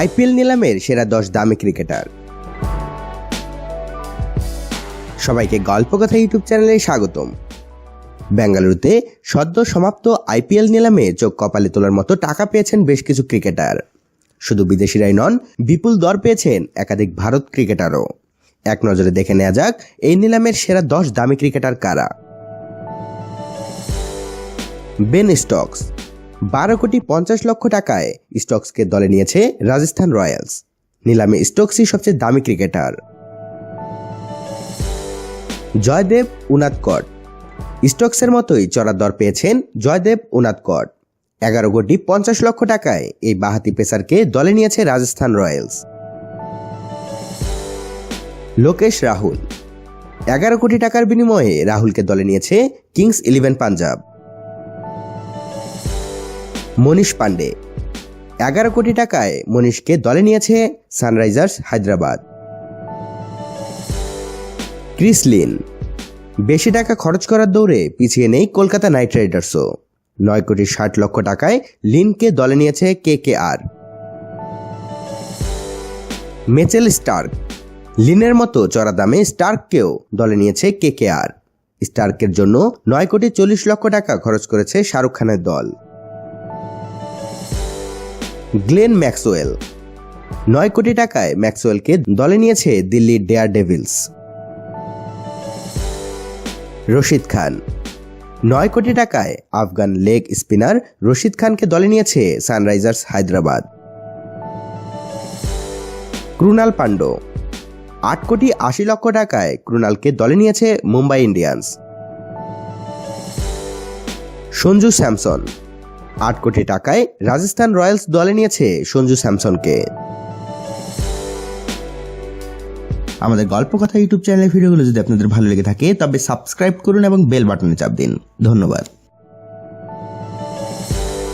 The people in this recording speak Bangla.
আইপিএল নিলামের সেরা দশ দামি ক্রিকেটার। সবাইকে গল্প কথা ইউটিউব চ্যানেলে স্বাগতম। বেঙ্গালুরুতে সদ্য সমাপ্ত আইপিএল নিলামে চোখ কপালে তোলার মতো টাকা পেয়েছেন বেশ কিছু ক্রিকেটার। শুধু বিদেশিরাই নন, বিপুল দর পেয়েছেন একাধিক ভারত ক্রিকেটারও। এক নজরে দেখে নেওয়া যাক, এই নিলামের সেরা দশ দামি ক্রিকেটার কারা। বেন স্টকস বারো কোটি পঞ্চাশ লক্ষ টাকায় স্টকসকে দলে নিয়েছে রাজস্থান রয়্যালস। নিলামে স্টোকসই সবচেয়ে দামি ক্রিকেটার। জয়দেব উনাদকট স্টকসের মতোই চড়ার দর পেয়েছেন জয়দেব উনাদকট এগারো কোটি পঞ্চাশ লক্ষ টাকায় এই বাহাতি পেসারকে দলে নিয়েছে রাজস্থান রয়্যালস। লোকেশ রাহুল। এগারো কোটি টাকার বিনিময়ে রাহুলকে দলে নিয়েছে কিংস ইলেভেন পাঞ্জাব। মনীষ পান্ডে এগারো কোটি টাকায় মনীষকে দলে নিয়েছে সানরাইজার্স হায়দ্রাবাদ। Chris Lynn. বেশি টাকা খরচ করার দৌড়ে পিছিয়ে নেই কলকাতা নাইট রাইডার্সও। নয় কোটি ষাট লক্ষ টাকায় লিনকে দলে নিয়েছে কে কে আর। Mitchell Starc. লিনের মতো চড়া দামে স্টার্ককেও দলে নিয়েছে কে কে আর। স্টার্কের জন্য নয় কোটি চল্লিশ লক্ষ টাকা খরচ করেছে শাহরুখ খানের দল। Glenn Maxwell. নয় কোটি টাকায় ম্যাক্সওয়েলকে দলে নিয়েছে দিল্লির ডেয়ার ডেভিলস রশিদ খান। নয় কোটি টাকায় আফগান লেগ স্পিনার রশিদ খানকে দলে নিয়েছে সানরাইজার্স হায়দ্রাবাদ। ক্রুনাল পান্ড। আট কোটি আশি লক্ষ টাকায় ক্রুনালকে দলে নিয়েছে মুম্বাই ইন্ডিয়ান্স। সঞ্জু স্যামসন। আট কোটি টাকায় রাজস্থান রয়্যালস দলে নিয়েছে সঞ্জু স্যামসনকে। আমাদের গল্প কথা ইউটিউব চ্যানেলের ভিডিওগুলো যদি আপনাদের ভালো লেগে থাকে, তবে সাবস্ক্রাইব করুন এবং বেল বাটনে চাপ দিন। ধন্যবাদ।